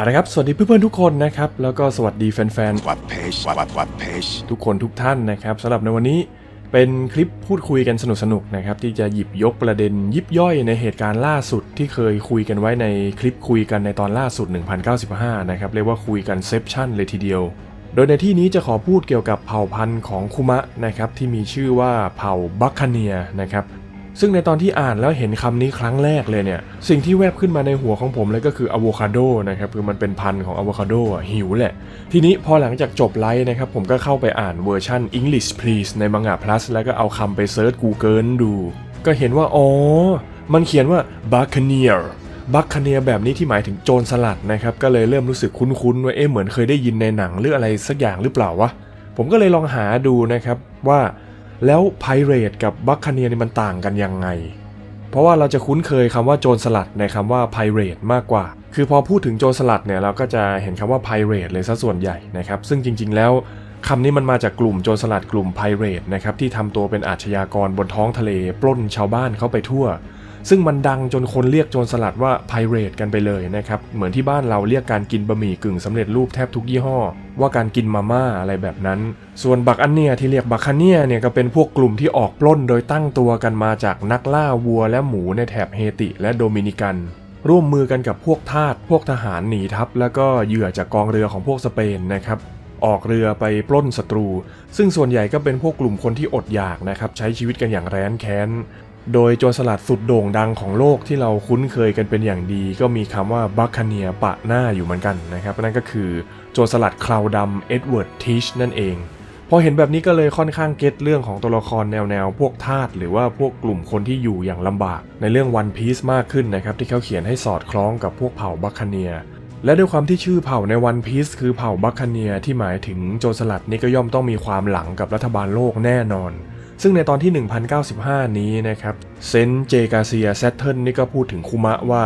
เอาละครับ สวัสดีเพื่อนๆทุกคนนะครับ แล้วก็สวัสดีแฟนวัดเพจวัดวัดเพจๆทุกคนทุกท่านนะครับสำหรับในวันนี้เป็นคลิปพูดคุยกันสนุกๆนะครับ ที่จะหยิบยกประเด็นยิบย่อยในเหตุการณ์ล่าสุดที่เคยคุยกันไว้ในคลิปคุยกันในตอนล่าสุด 1095 นะครับ เรียกว่าคุยกันเซฟชั่นเลยทีเดียว โดยในที่นี้จะขอพูดเกี่ยวกับเผ่าพันธุ์ของคุมะนะครับที่มีชื่อว่าเผ่าบัคคาเนียนะครับ ซึ่งในตอนที่อ่านแล้วเห็นคำนี้ครั้งแรกเลยเนี่ย สิ่งที่แวบขึ้นมาในหัวของผมเลยก็คืออะโวคาโดนะครับ คือมันเป็นพันธุ์ของอะโวคาโดหิวแหละ ทีนี้พอหลังจากจบไลฟ์นะครับ ผมก็เข้าไปอ่านเวอร์ชัน English Please ในมังงะ plus แล้วก็เอาคำไปเซิร์ช Google ดู ก็เห็นว่า อ๋อ มันเขียนว่า Buccaneer บัคคาเนียแบบนี้ที่หมายถึงโจรสลัดนะครับ ก็เลยเริ่มรู้สึกคุ้นๆว่าเอ๊ะเหมือนเคยได้ยินในหนังหรืออะไรสักอย่างหรือเปล่าวะผมก็เลยลองหาดูนะครับว่า แล้วไพเรตกับบัคคาเนียนี่มันต่างกันยังไง เพราะว่าเราจะคุ้นเคยคำว่าโจรสลัดในคำว่าไพเรตมากกว่า คือพอพูดถึงโจรสลัดเนี่ยเราก็จะเห็นคำว่าไพเรตเลยซะส่วนใหญ่นะครับ ซึ่งจริง ๆ แล้วคำนี้มันมาจากกลุ่มโจรสลัดกลุ่มไพเรตนะครับที่ทำตัวเป็นอาชญากรบนท้องทะเล ปล้นชาวบ้านเข้าไปทั่ว ซึ่งมันดังจนคนเรียกโจรสลัดว่า pirate กันไปเลยนะครับ เหมือนที่บ้านเราเรียกการกินบะหมี่กึ่งสำเร็จรูปแทบทุกยี่ห้อ ว่าการกินมาม่าอะไรแบบนั้น ส่วนบักอันเนียที่เรียกบักคาเนียเนี่ยก็เป็นพวกกลุ่มที่ออกปล้นโดยตั้งตัวกันมาจากนักล่าวัวและหมูในแถบเฮติและโดมินิกัน ร่วมมือกันกับพวกทาสพวกทหารหนีทัพ แล้วก็เหยื่อจากกองเรือของพวกสเปนนะครับออกเรือไปปล้นศัตรู ซึ่งส่วนใหญ่ก็เป็นพวกกลุ่มคนที่อดอยากนะครับ ใช้ชีวิตกันอย่างแร้นแค้น โดยโจรสลัดสุดโด่งดังของโลกที่เราคุ้นเคยกันเป็นอย่างดี ก็มีคำว่าบัคคเนียปะหน้าอยู่เหมือนกันนะครับนั่นก็คือโจรสลัดคราวดำเอ็ดเวิร์ดทิชนั่นเองพอเห็นแบบนี้ก็เลยค่อนข้างเก็ตเรื่องของตัวละครแนวแนวพวกทาสหรือว่าพวกกลุ่มคนที่อยู่อย่างลำบาก ในเรื่องวันพี e มากขึ้นนะครับที่เขาเขียนให้สอดคล้องกับพวกเผ่าบัคคเนียและด้วยความที่ชื่อเผ่าในวันพี e คือเผ่าบัคคเนียที่หมายถึงโจรสลัดนี่ก็ย่อมต้องมีความหลังกับรัฐบาลโลกแน่นอน ซึ่งในตอนที่ 1095 นี้นะครับเซนเจกาเซียแซตเทิลนี่ก็พูดถึงคุมะว่า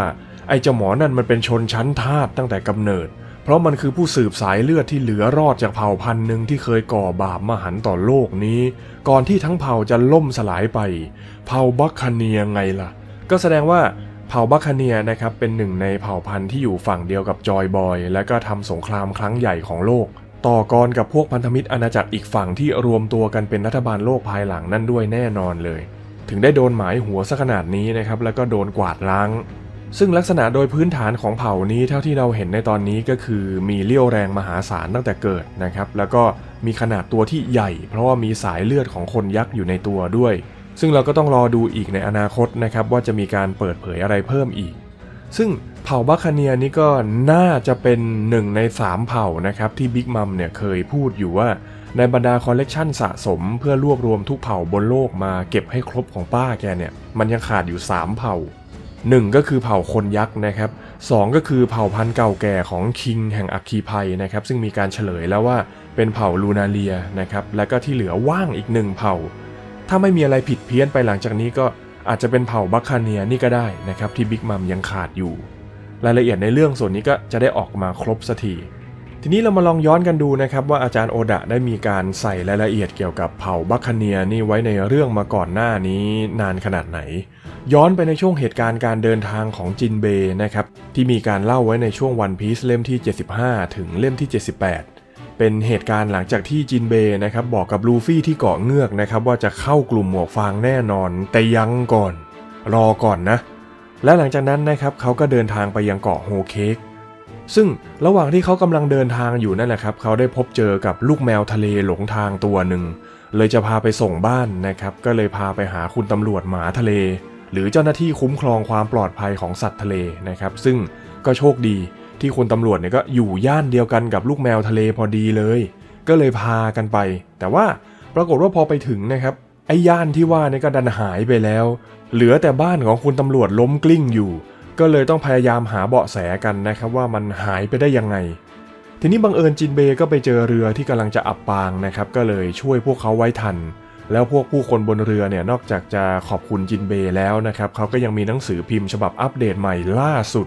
ไอ้เจ้าหมอนั่นมันเป็นชนชั้นทาสตั้งแต่กำเนิด เพราะมันคือผู้สืบสายเลือดที่เหลือรอดจากเผ่าพันธุ์หนึ่งที่เคยก่อบาปมหันต์ต่อโลกนี้ ก่อนที่ทั้งเผ่าจะล่มสลายไป เผ่าบัคคาเนียไงล่ะ ก็แสดงว่าเผ่าบัคคาเนียนะครับเป็นหนึ่งในเผ่าพันธุ์ที่อยู่ฝั่งเดียวกับจอยบอย และก็ทำสงครามครั้งใหญ่ของโลก ต่อกรกับพวกพันธมิตรอาณาจักรอีกฝั่งที่รวมตัวกันเป็นรัฐบาลโลกภายหลังนั่นด้วยแน่นอนเลย ถึงได้โดนหมายหัวซะขนาดนี้นะครับแล้วก็โดนกวาดล้าง ซึ่งลักษณะโดยพื้นฐานของเผ่านี้เท่าที่เราเห็นในตอนนี้ก็คือมีเลี้ยวแรงมหาศาลตั้งแต่เกิดนะครับ แล้วก็มีขนาดตัวที่ใหญ่ เพราะว่ามีสายเลือดของคนยักษ์อยู่ในตัวด้วย ซึ่งเราก็ต้องรอดูอีกในอนาคตนะครับว่าจะมีการเปิดเผยอะไรเพิ่มอีก ซึ่งเผ่าบัคคาเนียนี่ก็น่าจะเป็นหนึ่งใน 3 เผ่านะครับ ที่บิ๊กมัมเนี่ยเคยพูดอยู่ว่า ในบรรดาคอลเลกชันสะสม เพื่อรวบรวมทุกเผ่าบนโลกมาเก็บให้ครบของป้าแกเนี่ย มันยังขาดอยู่ 3 เผ่า 1 ก็คือเผ่าคนยักษ์นะครับสองก็คือเผ่าพันธุ์เก่าแก่ของคิงแห่งอัคคีภัยนะครับ ซึ่งมีการเฉลยแล้วว่าเป็นเผ่าลูนาเลียนะครับ แล้วก็ที่เหลือว่างอีกหนึ่งเผ่า ถ้าไม่มีอะไรผิดเพี้ยนไปหลังจากนี้ก็ อาจจะเป็นเผ่าบัคคาเนียนี่ก็ได้นะครับที่บิ๊กมัมยังขาดอยู่ รายละเอียดในเรื่องส่วนนี้ก็จะได้ออกมาครบสักทีทีนี้เรามาลองย้อนกันดูนะครับว่าอาจารย์โอดะได้มีการใส่รายละเอียดเกี่ยวกับเผ่าบัคคาเนียนี่ไว้ในเรื่องมาก่อนหน้านี้นานขนาดไหน ย้อนไปในช่วงเหตุการณ์การเดินทางของจินเบย์นะครับที่มีการเล่าไว้ในช่วงวันพีซเล่มที่ 75 ถึงเล่มที่ 78 เป็นเหตุการณ์หลังจากที่จินเบย์นะครับบอกกับลูฟี่ที่เกาะเงือกนะครับว่าจะเข้ากลุ่มหมวกฟางแน่นอนแต่ยังก่อน รอก่อนนะ และหลังจากนั้นนะครับเขาก็เดินทางไปยังเกาะโฮเค้กซึ่งระหว่างที่เขากำลังเดินทางอยู่นั่นแหละครับเขาได้พบเจอกับลูกแมวทะเลหลงทางตัวหนึ่งเลยจะพาไปส่งบ้านนะครับ ก็เลยพาไปหาคุณตำรวจหมาทะเล หรือเจ้าหน้าที่คุ้มครองความปลอดภัยของสัตว์ทะเลนะครับ ซึ่งก็โชคดี ที่คุณตำรวจเนี่ยก็อยู่ย่านเดียวกันกับลูกแมวทะเลพอดีเลย ก็เลยพากันไป แต่ว่าปรากฏว่าพอไปถึงนะครับไอ้ย่านที่ว่านี่ก็ดันหายไปแล้ว เหลือแต่บ้านของคุณตำรวจล้มกลิ้งอยู่ ก็เลยต้องพยายามหาเบาะแสกันนะครับว่ามันหายไปได้ยังไง ทีนี้บังเอิญจินเบยก็ไปเจอเรือที่กำลังจะอับปางนะครับ ก็เลยช่วยพวกเขาไว้ทัน แล้วพวกผู้คนบนเรือเนี่ยนอกจากจะขอบคุณจินเบย์แล้วนะครับเขาก็ยังมีหนังสือพิมพ์ฉบับอัปเดตใหม่ล่าสุด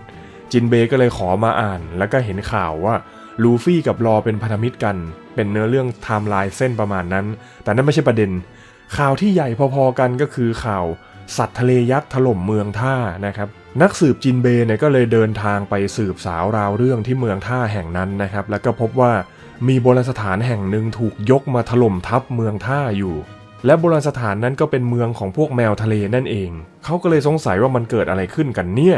จินเบย์ก็เลยขอมาอ่าน แล้วก็เห็นข่าวว่าลูฟี่กับรอเป็นพันธมิตรกัน เป็นเนื้อเรื่องไทม์ไลน์เส้นประมาณนั้น แต่นั่นไม่ใช่ประเด็น ข่าวที่ใหญ่พอๆกันก็คือข่าวสัตว์ทะเลยักษ์ถล่มเมืองท่านะครับนักสืบจินเบย์เนี่ยก็เลยเดินทางไปสืบสาวราวเรื่องที่เมืองท่าแห่งนั้นนะครับ แล้วก็พบว่ามีโบราณสถานแห่งหนึ่งถูกยกมาถล่มทับเมืองท่าอยู่ และโบราณสถานนั้นก็เป็นเมืองของพวกแมวทะเลนั่นเอง เขาก็เลยสงสัยว่ามันเกิดอะไรขึ้นกันเนี่ย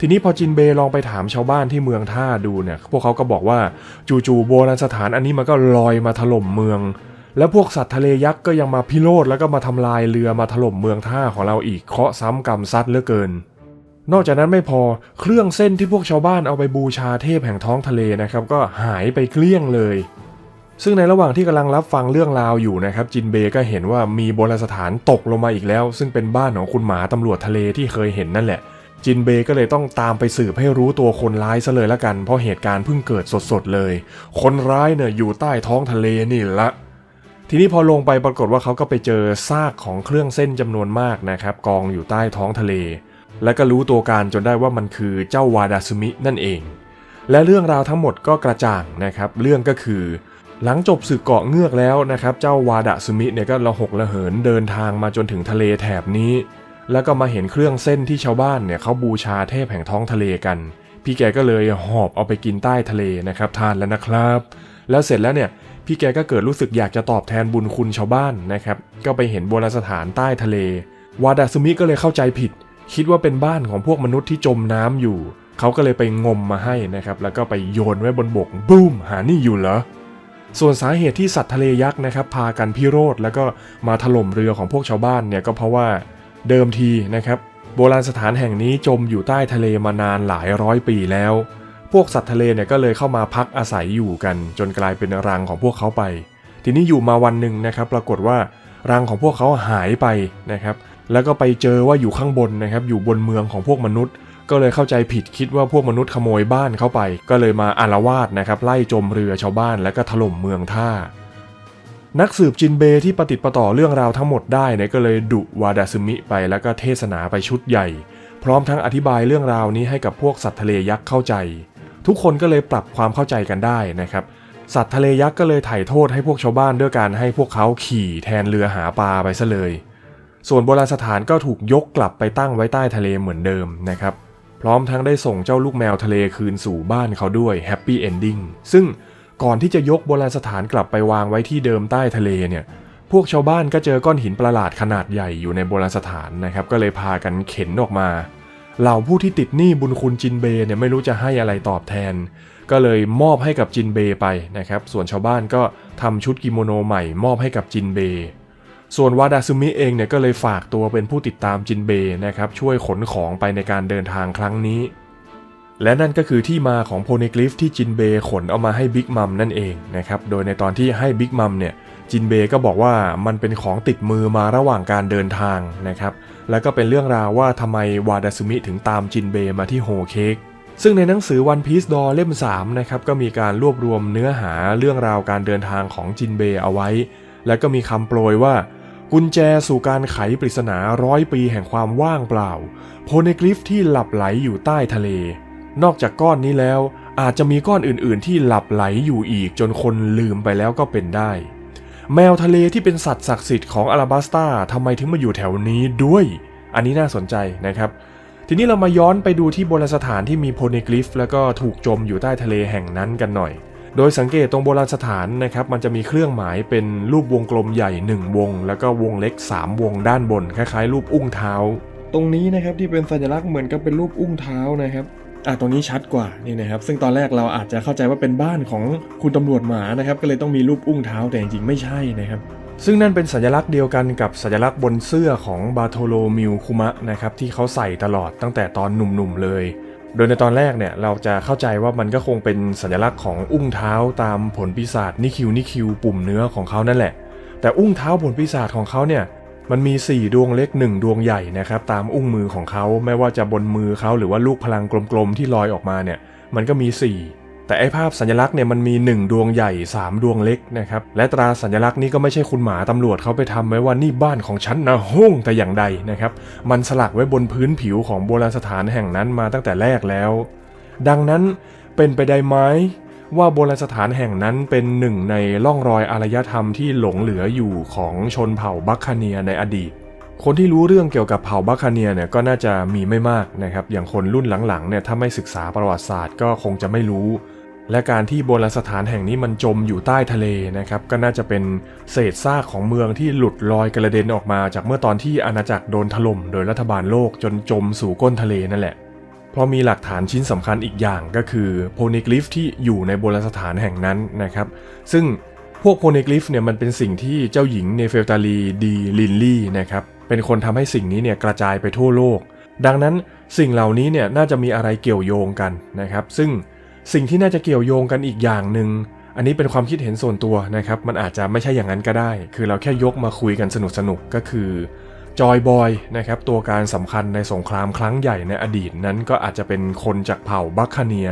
ทีนี้พอจินเบย์ลองไปถามชาวบ้านที่เมืองท่าดูเนี่ย พวกเขาก็บอกว่าจู่ๆโบราณสถานอันนี้มันก็ลอยมาถล่มเมือง แล้วพวกสัตว์ทะเลยักษ์ก็ยังมาพิโรธแล้วก็มาทำลายเรือมาถล่มเมืองท่าของเราอีกเคาะซ้ำกรรมซัดเหลือเกิน นอกจากนั้นไม่พอเครื่องเส้นที่พวกชาวบ้านเอาไปบูชาเทพแห่งท้องทะเลนะครับ ก็หายไปเกลี้ยงเลย ซึ่งในระหว่างที่กำลังรับฟังเรื่องราวอยู่นะครับ จินเบย์ก็เห็นว่ามีโบราณสถานตกลงมาอีกแล้ว ซึ่งเป็นบ้านของคุณหมาตำรวจทะเลที่เคยเห็นนั่นแหละ จินเบย์ก็เลยต้องตามไปสืบให้รู้ตัวคนร้ายซะเลยละกัน เพราะเหตุการณ์เพิ่งเกิดสดๆเลย คนร้ายเนี่ยอยู่ใต้ท้องทะเลนี่ละทีนี้พอลงไปปรากฏว่าเขาก็ไปเจอซากของเครื่องเส้นจำนวนมากนะครับกองอยู่ใต้ท้องทะเล และก็รู้ตัวการจนได้ว่ามันคือเจ้าวาดาซึมินั่นเอง และเรื่องราวทั้งหมดก็กระจ่างนะครับ เรื่องก็คือ หลังจบศึกเกาะเงือกแล้วนะครับ เจ้าวาดาซึมิเนี่ยก็ระหกระเหินเดินทางมาจนถึงทะเลแถบนี้ แล้วก็มาเห็นเครื่องเส้นที่ชาวบ้านเนี่ยเขาบูชาเทพแห่งท้องทะเลกัน พี่แกก็เลยหอบเอาไปกินใต้ทะเลนะครับ ทานแล้วนะครับ แล้วเสร็จแล้วเนี่ยพี่แกก็เกิดรู้สึกอยากจะตอบแทนบุญคุณชาวบ้านนะครับ ก็ไปเห็นโบราณสถานใต้ทะเล วาดาซึมิก็เลยเข้าใจผิด คิดว่าเป็นบ้านของพวกมนุษย์ที่จมน้ำอยู่ เขาก็เลยไปงมมาให้นะครับ แล้วก็ไปโยนไว้บนบกบูมหานี่อยู่เหรอ ส่วนสาเหตุที่สัตว์ทะเลยักษ์นะครับ พากันพิโรธแล้วก็มาถล่มเรือของพวกชาวบ้านเนี่ยก็เพราะว่า เดิมทีนะครับ โบราณสถานแห่งนี้จมอยู่ใต้ทะเลมานานหลายร้อยปีแล้ว พวกสัตว์ทะเลเนี่ยก็เลยเข้ามาพักอาศัยอยู่กัน จนกลายเป็นรังของพวกเขาไป ทีนี้อยู่มาวันหนึ่งนะครับ ปรากฏว่ารังของพวกเขาหายไปนะครับ แล้วก็ไปเจอว่าอยู่ข้างบนนะครับ อยู่บนเมืองของพวกมนุษย์ ก็เลยเข้าใจผิดคิดว่าพวกมนุษย์ขโมยบ้านเข้าไป ก็เลยมาอารวาสนะครับ ไล่จมเรือชาวบ้าน แล้วก็ถล่มเมืองท่า นักสืบจินเบที่ปฏิดประต่อเรื่องราวทั้งหมดได้เนี่ยก็เลยดุวาดาซึมิไปแล้วก็เทศนาไปชุดใหญ่ พร้อมทั้งอธิบายเรื่องราวนี้ให้กับพวกสัตว์ทะเลยักษ์เข้าใจ ทุกคนก็เลยปรับความเข้าใจกันได้นะครับสัตว์ทะเลยักษ์ก็เลยไถ่โทษให้พวกชาวบ้านด้วยการให้พวกเขาขี่แทนเรือหาปลาไปซะเลย ส่วนโบราณสถานก็ถูกยกกลับไปตั้งไว้ใต้ทะเลเหมือนเดิมนะครับ พร้อมทั้งได้ส่งเจ้าลูกแมวทะเลคืนสู่บ้านเขาด้วยแฮปปี้เอนดิ้งซึ่ง ก่อนที่จะยกโบราณสถานกลับไปวางไว้ที่เดิมใต้ทะเลเนี่ยพวกชาวบ้านก็เจอก้อนหินประหลาดขนาดใหญ่อยู่ในโบราณสถานนะครับก็เลยพากันเข็นออกมาเหล่าผู้ที่ติดหนี้บุญคุณจินเบย์เนี่ยไม่รู้จะให้อะไรตอบแทน ก็เลยมอบให้กับจินเบย์ไปนะครับส่วนชาวบ้านก็ทำชุดกิโมโนใหม่มอบให้กับจินเบย์ส่วนวาดาซึมิเองเนี่ยก็เลยฝากตัวเป็นผู้ติดตามจินเบย์นะครับช่วยขนของไปในการเดินทางครั้งนี้ และนั่นก็คือที่มาของโพนิกลิฟที่จินเบย์ขนเอามาให้บิ๊กมัมนั่นเองนะครับ โดยในตอนที่ให้บิ๊กมัมเนี่ยจินเบย์ก็บอกว่ามันเป็นของติดมือมาระหว่างการเดินทางนะครับ แล้วก็เป็นเรื่องราวว่าทำไมวาดาซึมิถึงตามจินเบย์มาที่โฮเค้กซึ่งในหนังสือ One Piece Door เล่ม3นะครับก็มีการรวบรวมเนื้อหาเรื่องราวการเดินทางของจินเบย์เอาไว้ แล้วก็มีคำโปรยว่า กุญแจสู่การไขปริศนาร้อยปีแห่งความว่างเปล่าโพเนกลิฟที่หลับไหลอยู่ใต้ทะเล นอกจากก้อนนี้แล้วอาจจะมีก้อนอื่นๆ ที่หลับไหลอยู่อีกจนคนลืมไปแล้วก็เป็นได้ แมวทะเลที่เป็นสัตว์ศักดิ์สิทธิ์ของอาราบัสตาทำไมถึงมาอยู่แถวนี้ด้วย อันนี้น่าสนใจนะครับ ทีนี้เรามาย้อนไปดูที่โบราณสถานที่มีโพเนกลิฟแล้วก็ถูกจมอยู่ใต้ทะเลแห่งนั้นกันหน่อย โดยสังเกตตรงโบราณสถานนะครับมันจะมีเครื่องหมายเป็นรูปวงกลมใหญ่ 1 วง แล้วก็วงเล็ก 3 วงด้านบนคล้ายๆ รูปอุ้งเท้า ตรงนี้นะครับที่เป็นสัญลักษณ์เหมือนกับเป็นรูปอุ้งเท้านะครับ อะตรงนี้ชัดกว่านี่นะครับ ซึ่งตอนแรกเราอาจจะเข้าใจว่าเป็นบ้านของคุณตำรวจหมานะครับ ก็เลยต้องมีรูปอุ้งเท้าแต่จริงๆไม่ใช่นะครับ ซึ่งนั่นเป็นสัญลักษณ์เดียวกันกับสัญลักษณ์บนเสื้อของบาโทโลมิวคุมะนะครับที่เขาใส่ตลอดตั้งแต่ตอนหนุ่มๆเลย โดยในตอนแรกเนี่ยเราจะเข้าใจว่ามันก็คงเป็นสัญลักษณ์ของอุ้งเท้าตามผลปีศาจนิคิวนิคิวปุ่มเนื้อของเขานั่นแหละ แต่อุ้งเท้าผลปีศาจของเขาเนี่ย มันมี 4 ดวงเล็ก 1 ดวงใหญ่นะครับตามอุ้งมือของเขาไม่ว่าจะบนมือเขาหรือว่าลูกพลังกลมๆที่ลอยออกมาเนี่ยมันก็มี 4 แต่ไอภาพสัญลักษณ์เนี่ยมันมี 1 ดวงใหญ่ 3 ดวงเล็กนะครับและตราสัญลักษณ์นี้ก็ไม่ใช่คุณหมาตำรวจเขาไปทำไว้ว่านี่บ้านของฉันนะห้งแต่อย่างใดนะครับมันสลักไว้บนพื้นผิวของโบราณสถานแห่งนั้นมาตั้งแต่แรกแล้ว ดังนั้นเป็นไปได้ไหม ว่าโบราณสถานแห่งนั้นเป็นหนึ่งในร่องรอยอารยธรรมที่หลงเหลืออยู่ของชนเผ่าบัคคาเนียในอดีต คนที่รู้เรื่องเกี่ยวกับเผ่าบัคคาเนียเนี่ยก็น่าจะมีไม่มากนะครับ อย่างคนรุ่นหลังๆเนี่ยถ้าไม่ศึกษาประวัติศาสตร์ก็คงจะไม่รู้ และการที่โบราณสถานแห่งนี้มันจมอยู่ใต้ทะเลนะครับก็น่าจะเป็นเศษซากของเมืองที่หลุดลอยกระเด็นออกมา จากเมื่อตอนที่อาณาจักรโดนถล่มโดยรัฐบาลโลกจนจมสู่ก้นทะเลนั่นแหละ เพราะมีหลักฐานชิ้นสำคัญอีกอย่างก็คือโพนิกลิฟที่อยู่ในโบราณสถานแห่งนั้นนะครับ ซึ่งพวกโพนิกลิฟเนี่ยมันเป็นสิ่งที่เจ้าหญิงเนเฟลตาลีดีลินลี่นะครับเป็นคนทำให้สิ่งนี้เนี่ยกระจายไปทั่วโลก ดังนั้นสิ่งเหล่านี้เนี่ยน่าจะมีอะไรเกี่ยวโยงกันนะครับ ซึ่งสิ่งที่น่าจะเกี่ยวโยงกันอีกอย่างหนึ่งอันนี้เป็นความคิดเห็นส่วนตัวนะครับ มันอาจจะไม่ใช่อย่างนั้นก็ได้ คือเราแค่ยกมาคุยกันสนุกๆก็คือ จอยบอยนะครับตัวการสำคัญในสงครามครั้งใหญ่ในอดีตนั้นก็อาจจะเป็นคนจากเผ่าบัคคาเนีย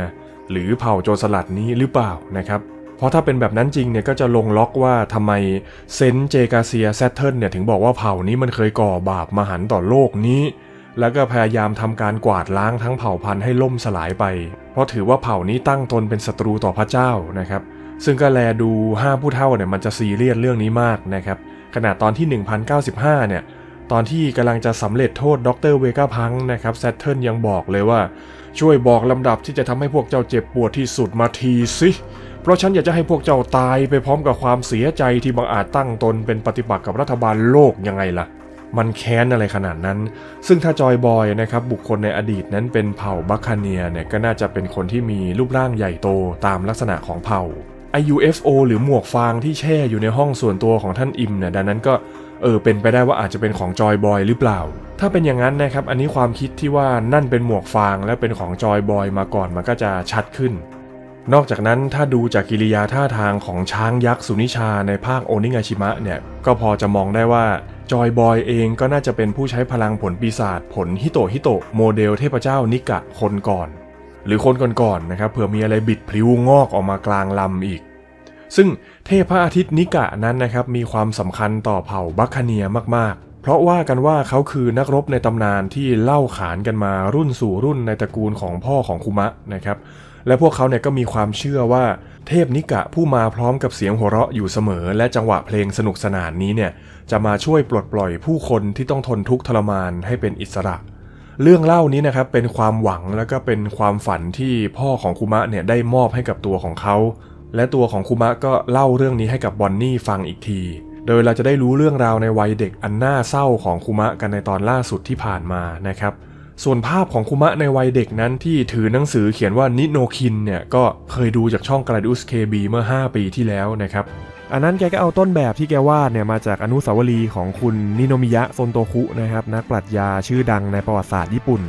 หรือเผ่าโจรสลัดนี้หรือเปล่านะครับเพราะถ้าเป็นแบบนั้นจริงเนี่ยก็จะลงล็อกว่าทำไมเซนเจกาเซียแซตเทิลเนี่ยถึงบอกว่าเผ่านี้มันเคยก่อบาปมหันต่อโลกนี้ แล้วก็พยายามทำการกวาดล้างทั้งเผ่าพันธุ์ให้ล่มสลายไป เพราะถือว่าเผ่านี้ตั้งตนเป็นศัตรูต่อพระเจ้านะครับซึ่งก็แลดูห้าผู้เท่าเนี่ยมันจะซีเรียสเรื่องนี้มากนะครับขณะตอนที่ 1095เนี่ย ตอนที่กำลังจะสำเร็จโทษดรเวกาพังนะครับแซตเทิลยังบอกเลยว่า ช่วยบอกลำดับที่จะทำให้พวกเจ้าเจ็บปวดที่สุดมาทีสิเพราะฉันอยากจะให้พวกเจ้าตายไปพร้อมกับความเสียใจที่บังอาจตั้งตนเป็นปฏิปักษ์กับรัฐบาลโลกยังไงล่ะ มันแค้นอะไรขนาดนั้น ซึ่งถ้าจอยบอยนะครับบุคคลในอดีตนั้นเป็นเผ่าบัคคาเนียเนี่ยก็น่าจะเป็นคนที่มีรูปร่างใหญ่โตตามลักษณะของเผ่า IUFO หรือหมวกฟางที่แช่อยู่ในห้องส่วนตัวของท่านอิมเนี่ยดังนั้นก็ เออเป็นไปได้ว่าอาจจะเป็นของจอยบอยหรือเปล่า ถ้าเป็นอย่างนั้นนะครับอันนี้ความคิดที่ว่านั่นเป็นหมวกฟางและเป็นของจอยบอยมาก่อนมันก็จะชัดขึ้น นอกจากนั้นถ้าดูจากกิริยาท่าทางของช้างยักษ์สุนิชาในภาคโอนิงาชิมะเนี่ยก็พอจะมองได้ว่าจอยบอยเองก็น่าจะเป็นผู้ใช้พลังผลปีศาจผลฮิโตฮิโตโมเดลเทพเจ้านิกะคนก่อน หรือคนก่อนๆนะครับเผื่อมีอะไรบิดพลิ้วงอกออกมากลางลำอีก ซึ่ง เทพพระอาทิตย์นิกะนั้นนะครับมีความสำคัญต่อเผ่าบัคคาเนียมากๆ เพราะว่ากันว่าเขาคือนักรบในตำนานที่เล่าขานกันมารุ่นสู่รุ่นในตระกูลของพ่อของคุมะนะครับและพวกเขาเนี่ยก็มีความเชื่อว่าเทพนิกะผู้มาพร้อมกับเสียงหัวเราะอยู่เสมอ และจังหวะเพลงสนุกสนานนี้เนี่ยจะมาช่วยปลดปล่อยผู้คนที่ต้องทนทุกข์ทรมานให้เป็นอิสระ เรื่องเล่านี้นะครับเป็นความหวังแล้วก็เป็นความฝันที่พ่อของคุมะเนี่ยได้มอบให้กับตัวของเขา และตัวของคุมะก็เล่าเรื่องนี้ให้กับบอนนี่ฟังอีกที โดยเราจะได้รู้เรื่องราวในวัยเด็กอันน่าเศร้าของคุมะกันในตอนล่าสุดที่ผ่านมานะครับส่วนภาพของคุมะในวัยเด็กนั้นที่ถือหนังสือเขียนว่านิโนคินเนี่ยก็เคยดูจากช่องก l าดิอุสเคบีเมื่อ 5 ปีที่แล้วนะครับอันนั้นแกก็เอาต้นแบบที่แกวาดเนี่ยมาจากอนุสาวรีย์ของคุณนิโนมิยะโซนโตคุนะครับนักปรัชญาชื่อดังในประวัติศาสตร์ญี่ปุ่น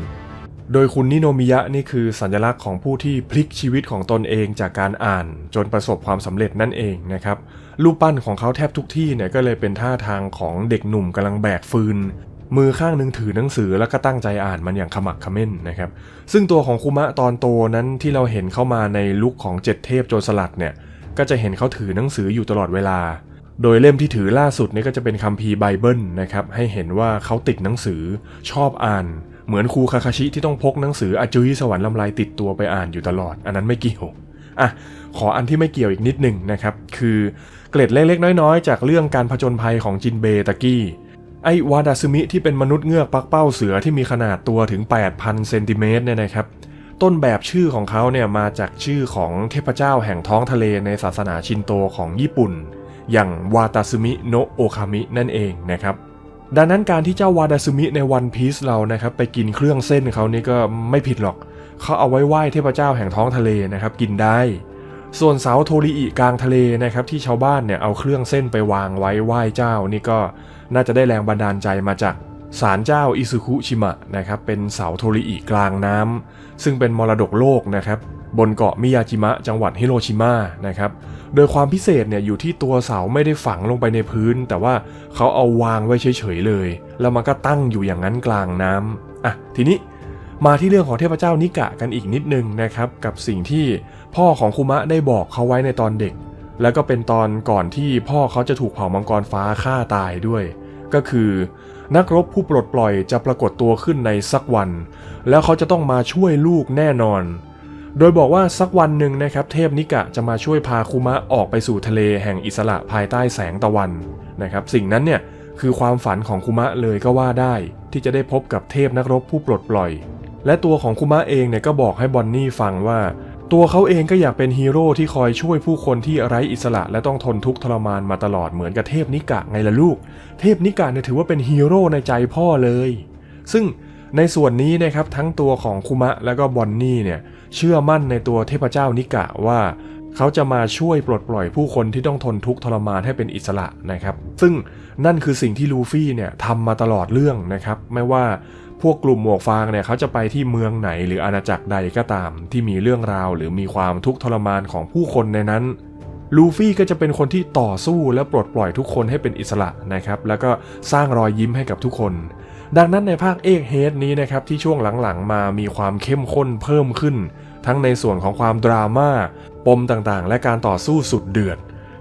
โดยคุณนิโนมิยะนี่คือสัญลักษณ์ของผู้ที่พลิกชีวิตของตนเองจากการอ่านจนประสบความสำเร็จนั่นเองนะครับรูปปั้นของเขาแทบทุกที่เนี่ยก็เลยเป็นท่าทางของเด็กหนุ่มกำลังแบกฟืน มือข้างหนึ่งถือหนังสือแล้วก็ตั้งใจอ่านมันอย่างขมักขม้นนะครับ ซึ่งตัวของคุมะตอนโตนั้นที่เราเห็นเข้ามาในลุคของเจ็ดเทพโจรสลัดเนี่ยก็จะเห็นเขาถือหนังสืออยู่ตลอดเวลา โดยเล่มที่ถือล่าสุดนี่ก็จะเป็นคัมภีร์ไบเบิลนะครับให้เห็นว่าเขาติดหนังสือชอบอ่าน เหมือนครูคาคาชิที่ต้องพกหนังสืออาจุยสวรรค์ลำลายติดตัวไปอ่านอยู่ตลอด อันนั้นไม่เกี่ยวอะขออันที่ไม่เกี่ยวอีกนิดหนึ่งนะครับ คือเกร็ดเล็กๆ น้อยๆ จากเรื่องการผจญภัยของจินเบตะกี้ไอวาดาซึมิที่เป็นมนุษย์เงือกปักเป้าเสือที่มีขนาดตัวถึง 8,000เซนติเมตรเนี่ยนะครับ ต้นแบบชื่อของเขาเนี่ยมาจากชื่อของเทพเจ้าแห่งท้องทะเลในศาสนาชินโตของญี่ปุ่น อย่างวาตาซึมิโนโอคามินั่นเองนะครับ ดังนั้นการที่เจ้าวาดาซึมิในวันพีซเรานะครับไปกินเครื่องเส้นเขานี่ก็ไม่ผิดหรอก เขาเอาไว้ไหว้เทพเจ้าแห่งท้องทะเลนะครับกินได้ ส่วนเสาโทริอิกลางทะเลนะครับที่ชาวบ้านเนี่ยเอาเครื่องเส้นไปวางไว้ไหว้เจ้านี่ก็น่าจะได้แรงบันดาลใจมาจากศาลเจ้าอิซุคุชิมะนะครับเป็นเสาโทริอิกลางน้ำซึ่งเป็นมรดกโลกนะครับ บนเกาะมิยาจิมะจังหวัดฮิโรชิมานะครับ โดยความพิเศษเนี่ยอยู่ที่ตัวเสาไม่ได้ฝังลงไปในพื้น แต่ว่าเขาเอาวางไว้เฉยๆเลย แล้วมันก็ตั้งอยู่อย่างนั้นกลางน้ำอะทีนี้มาที่เรื่องของเทพเจ้านิกะกันอีกนิดนึงนะครับ กับสิ่งที่พ่อของคุมะได้บอกเขาไว้ในตอนเด็ก แล้วก็เป็นตอนก่อนที่พ่อเขาจะถูกเผ่ามังกรฟ้าฆ่าตายด้วย ก็คือนักรบผู้ปลดปล่อยจะปรากฏตัวขึ้นในสักวัน แล้วเขาจะต้องมาช่วยลูกแน่นอน โดยบอกว่าสักวันหนึ่งนะครับเทพนิกะจะมาช่วยพาคุมะออกไปสู่ทะเลแห่งอิสระภายใต้แสงตะวันนะครับสิ่งนั้นเนี่ยคือความฝันของคุมะเลยก็ว่าได้ ที่จะได้พบกับเทพนักรบผู้ปลดปล่อย และตัวของคุมะเองเนี่ยก็บอกให้บอนนี่ฟังว่า ตัวเขาเองก็อยากเป็นฮีโร่ที่คอยช่วยผู้คนที่ไร้อิสระ และต้องทนทุกข์ทรมานมาตลอดเหมือนกับเทพนิกะไงล่ะลูก เทพนิกะเนี่ยถือว่าเป็นฮีโร่ในใจพ่อเลย ซึ่ง ในส่วนนี้นะครับทั้งตัวของคุมะและก็บอนนี่เนี่ยเชื่อมั่นในตัวเทพเจ้านิกะว่าเขาจะมาช่วยปลดปล่อยผู้คนที่ต้องทนทุกข์ทรมานให้เป็นอิสระนะครับ ซึ่งนั่นคือสิ่งที่ลูฟี่เนี่ยทำมาตลอดเรื่องนะครับ ไม่ว่าพวกกลุ่มหมวกฟางเนี่ยเขาจะไปที่เมืองไหนหรืออาณาจักรใดก็ตาม ที่มีเรื่องราวหรือมีความทุกข์ทรมานของผู้คนในนั้นลูฟี่ก็จะเป็นคนที่ต่อสู้และปลดปล่อยทุกคนให้เป็นอิสระนะครับ แล้วก็สร้างรอยยิ้มให้กับทุกคน ดังนั้นในภาคเอกเฮดนี้นะครับที่ช่วงหลังๆมามีความเข้มข้นเพิ่มขึ้น ทั้งในส่วนของความดราม่าปมต่างๆ และการต่อสู้สุดเดือด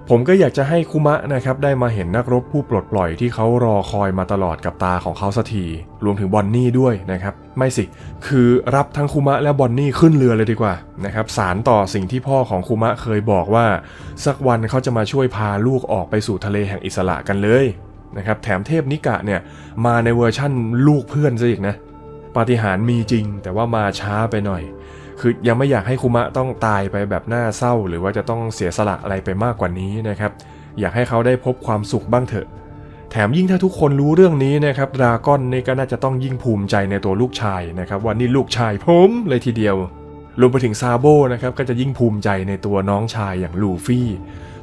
ผมก็อยากจะให้คุมะนะครับได้มาเห็นนักรบผู้ปลดปล่อยที่เขารอคอยมาตลอดกับตาของเขาสักทีรวมถึงบอนนี่ด้วยนะครับ ไม่สิ คือรับทั้งคุมะและบอนนี่ขึ้นเรือเลยดีกว่านะครับสารต่อสิ่งที่พ่อของคุมะเคยบอกว่า สักวันเขาจะมาช่วยพาลูกออกไปสู่ทะเลแห่งอิสระกันเลย นะครับแถมเทพนิกะเนี่ยมาในเวอร์ชั่นลูกเพื่อนซะอีกนะปาฏิหาริย์มีจริง แต่ว่ามาช้าไปหน่อย คือยังไม่อยากให้คุมะต้องตายไปแบบน่าเศร้า หรือว่าจะต้องเสียสละอะไรไปมากกว่านี้นะครับ อยากให้เขาได้พบความสุขบ้างเถอะ แถมยิ่งถ้าทุกคนรู้เรื่องนี้นะครับดราก้อนนี่ก็น่าจะต้องยิ่งภูมิใจในตัวลูกชายนะครับว่านี่ลูกชายผมเลยทีเดียว รวมไปถึงซาโบนะครับก็จะยิ่งภูมิใจในตัวน้องชายอย่างลูฟี่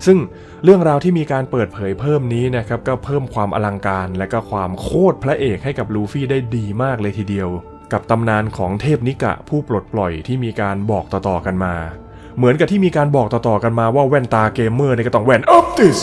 ซึ่งเรื่องราวที่มีการเปิดเผยเพิ่มนี้นะครับก็เพิ่มความอลังการและก็ความโคตรพระเอกให้กับลูฟี่ได้ดีมากเลยทีเดียว กับตำนานของเทพนิกะผู้ปลดปล่อยที่มีการบอกต่อๆกันมา เหมือนกับที่มีการบอกต่อๆกันมาว่าแว่นตาเกมเมอร์เนี่ยก็ต้องแว่นออปติส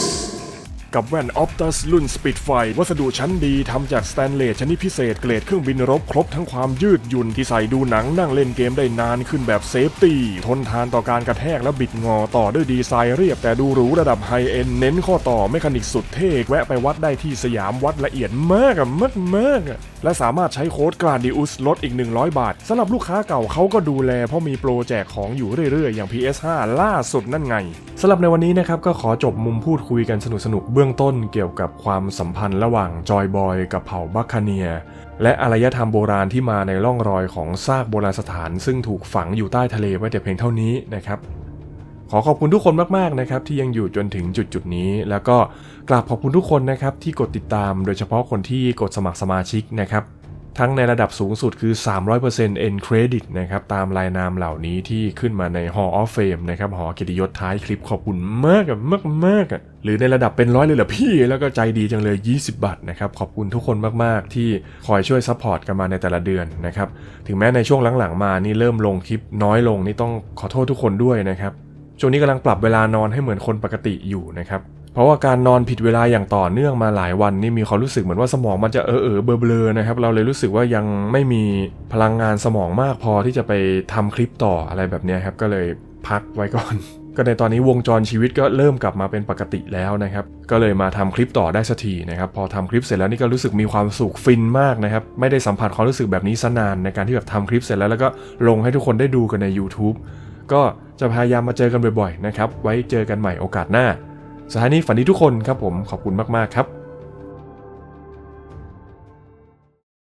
กับแว่น Optus รุ่น Spitfire วัสดุชั้นดีทำจากสแตนเลสชนิดพิเศษเกรดเครื่องบินรบครบทั้งความยืดหยุ่นที่ใส่ดูหนังนั่งเล่นเกมได้นานขึ้นแบบเซฟตี้ทนทานต่อการกระแทกและบิดงอต่อด้วยดีไซน์เรียบแต่ดูหรูระดับไฮเอ็นเน้นข้อต่อเมคานิกสุดเท่แวะไปวัดได้ที่สยามวัดละเอียดมากอะมากมากๆอะและสามารถใช้โค้ดกราดิอุสลดอีก 100 บาทสำหรับลูกค้าเก่าเขาก็ดูแลเพราะมีโปรแจกของอยู่เรื่อยๆอย่าง PS5 ล่าสุดนั่นไงสำหรับในวันนี้นะครับก็ขอจบมุมพูดคุยกันสนุกๆเบื้ององต้นเกี่ยวกับความสัมพันธ์ระหว่างจอยบอยกับเผ่าบัคคาเนีย และอารยธรรมโบราณที่มาในร่องรอยของซากโบราณสถาน ซึ่งถูกฝังอยู่ใต้ทะเลไว้แต่เพียงเท่านี้นะครับขอขอบคุณทุกคนมากๆนะครับที่ยังอยู่จนถึงจุดจุดนี้ แล้วก็กราบขอบคุณทุกคนนะครับที่กดติดตามโดยเฉพาะคนที่กดสมัครสมาชิกนะครับ ทั้งในระดับสูงสุดคือ 300% end credit นะครับ ตามรายนามเหล่านี้ที่ขึ้นมาใน Hall of Fame นะครับ หอเกียรติยศท้ายคลิปขอบคุณมากมากมากๆอะหรือในระดับเป็นร้อยเลยเหรอพี่ แล้วก็ใจดีจังเลย 20 บาทนะครับ ขอบคุณทุกคนมากๆ ที่คอยช่วยซัพพอร์ตกันมาในแต่ละเดือนนะครับ ถึงแม้ในช่วงหลังๆ มานี่เริ่มลงคลิปน้อยลงนี่ต้องขอโทษทุกคนด้วยนะครับช่วงนี้กำลังปรับเวลานอนให้เหมือนคนปกติอยู่นะครับ เพราะว่าการนอนผิดเวลาอย่างต่อเนื่องมาหลายวันนี่มีความรู้สึกเหมือนว่าสมองมันจะเออเออเบลอๆนะครับ เราเลยรู้สึกว่ายังไม่มีพลังงานสมองมากพอที่จะไปทำคลิปต่ออะไรแบบนี้ครับก็เลยพักไว้ก่อน ก็ในตอนนี้วงจรชีวิตก็เริ่มกลับมาเป็นปกติแล้วนะครับ ก็เลยมาทำคลิปต่อได้สักทีนะครับ พอทำคลิปเสร็จแล้วนี่ก็รู้สึกมีความสุขฟินมากนะครับ ไม่ได้สัมผัสความรู้สึกแบบนี้ซะนานในการที่แบบทำคลิปเสร็จแล้วแล้วก็ลงให้ทุกคนได้ดูกันใน YouTube ก็จะพยายามมาเจอกันบ่อยๆนะครับ ไว้เจอกันใหม่โอกาสหน้า สถานีฝันดีทุกคนครับผมขอบคุณมากๆครับ